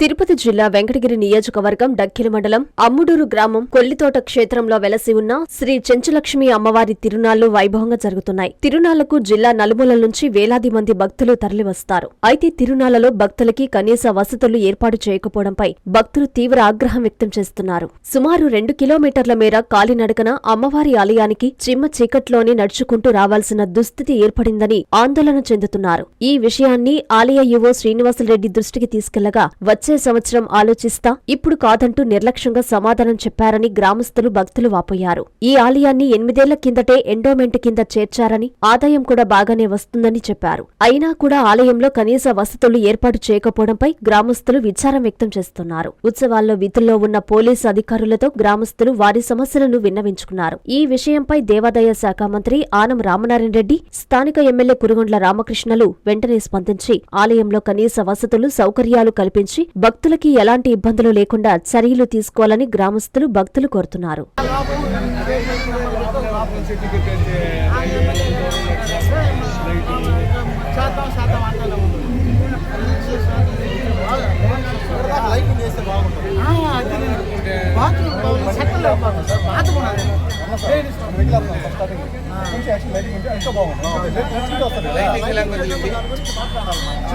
తిరుపతి జిల్లా వెంకటగిరి నియోజకవర్గం డక్కిలి మండలం అమ్ముడూరు గ్రామం కొల్లితోట క్షేత్రంలో వెలసి ఉన్న శ్రీ చెంచులక్ష్మి అమ్మవారి తిరునాళ్ళు వైభవంగా జరుగుతున్నాయి. తిరునాళ్ళకు జిల్లా నలుమూలల నుంచి వేలాది మంది భక్తులు తరలివస్తారు. అయితే తిరునాళ్ళలో భక్తులకి కనీస వసతులు ఏర్పాటు చేయకపోవడంపై భక్తులు తీవ్ర ఆగ్రహం వ్యక్తం చేస్తున్నారు. సుమారు రెండు కిలోమీటర్ల మేర కాలినడకన అమ్మవారి ఆలయానికి చిమ్మ చీకట్లోనే నడుచుకుంటూ రావాల్సిన దుస్థితి ఏర్పడిందని ఆందోళన చెందుతున్నారు. ఈ విషయాన్ని ఆలయ యువో శ్రీనివాసరెడ్డి దృష్టికి తీసుకెళ్ళగా వచ్చి సంవత్సరం ఆలోచిస్తా ఇప్పుడు కాదంటూ నిర్లక్ష్యంగా సమాధానం చెప్పారని గ్రామస్తులు భక్తులు వాపోయారు. ఈ ఆలయాన్ని ఎనిమిదేళ్ళ కిందటే ఎండోమెంట్ కింద చేర్చారని ఆదాయం కూడా బాగానే వస్తుందని చెప్పారు. అయినా కూడా ఆలయంలో కనీస వసతులు ఏర్పాటు చేయకపోవడంపై గ్రామస్తులు విచారం వ్యక్తం చేస్తున్నారు. ఉత్సవాల్లో విధుల్లో ఉన్న పోలీసు అధికారులతో గ్రామస్తులు వారి సమస్యలను విన్నవించుకున్నారు. ఈ విషయంపై దేవాదాయ శాఖ మంత్రి ఆనం రామనారాయణ రెడ్డి స్థానిక ఎమ్మెల్యే కురుగొండ్ల రామకృష్ణలు వెంటనే స్పందించి ఆలయంలో కనీస వసతులు సౌకర్యాలు కల్పించి భక్తులకి ఎలాంటి ఇబ్బందులు లేకుండా చర్యలు తీసుకోవాలని గ్రామస్తులు భక్తులు కోరుతున్నారు. బాగుంటుంది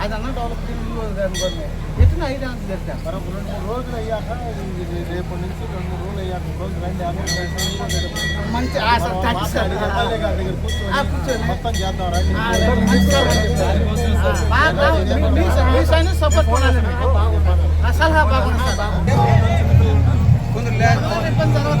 బాత్రూమ్ అది అన్న డెవలప్ అనుకోండి. ఎట్లా ఐడియా చేస్తాం మరి ఒక రెండు మూడు రోజులు అయ్యాక రేపు నుంచి రెండు మూడు రోజులు అయ్యాక ఒక రోజు రండి మంచి కూర్చొని. మొత్తం చేద్దాం రండి. సపోర్ట్ సలహా ఇబ్బంది తర్వాత